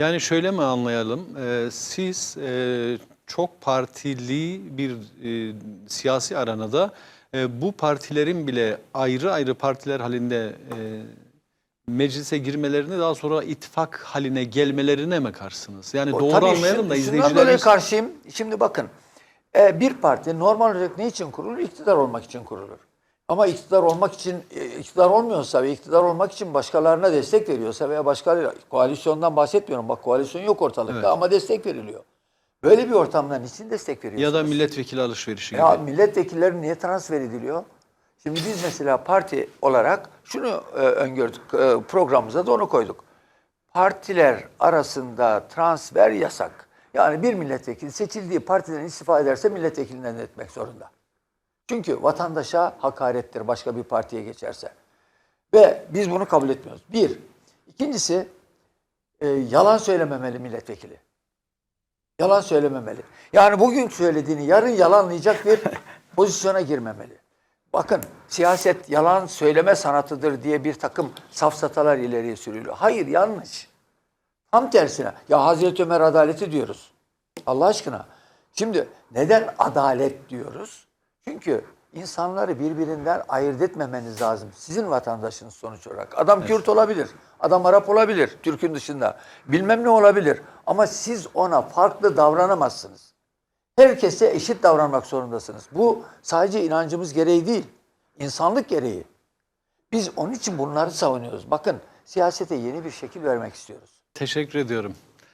Yani şöyle mi anlayalım? Ee, siz e, çok partili bir e, siyasi aranada e, bu partilerin bile ayrı ayrı partiler halinde e, meclise girmelerini daha sonra ittifak haline gelmelerine mi karşısınız? Yani O doğru tabii anlayalım da şun- şundan dolayı izleyicilerimiz... karşıyım. Şimdi bakın. e, bir parti normal olarak ne için kurulur? İktidar olmak için kurulur. Ama iktidar olmak için, e, iktidar olmuyorsa ve iktidar olmak için başkalarına destek veriyorsa veya başkaları, koalisyondan bahsetmiyorum. Bak koalisyon yok ortalıkta Evet. ama destek veriliyor. Böyle bir ortamda niçin destek veriyorsunuz? Ya da milletvekili alışverişi gibi. Ya milletvekilleri niye transfer ediliyor? Şimdi biz mesela parti olarak şunu e, öngördük, e, programımıza da onu koyduk. Partiler arasında transfer yasak. Yani bir milletvekili seçildiği partiden istifa ederse milletvekilinden etmek zorunda. Çünkü vatandaşa hakarettir başka bir partiye geçerse. Ve biz bunu kabul etmiyoruz. Bir. İkincisi e, yalan söylememeli milletvekili. Yalan söylememeli. Yani bugün söylediğini yarın yalanlayacak bir pozisyona girmemeli. Bakın siyaset yalan söyleme sanatıdır diye bir takım safsatalar ileriye sürülüyor. Hayır yanlış. Tam tersine. Ya Hazreti Ömer adaleti diyoruz. Allah aşkına. Şimdi neden adalet diyoruz? Çünkü insanları birbirinden ayırt etmemeniz lazım. Sizin vatandaşınız sonuç olarak. Adam Kürt olabilir, adam Arap olabilir, Türk'ün dışında. Bilmem ne olabilir. Ama siz ona farklı davranamazsınız. Herkese eşit davranmak zorundasınız. Bu sadece inancımız gereği değil, insanlık gereği. Biz onun için bunları savunuyoruz. Bakın siyasete yeni bir şekil vermek istiyoruz. Teşekkür ediyorum.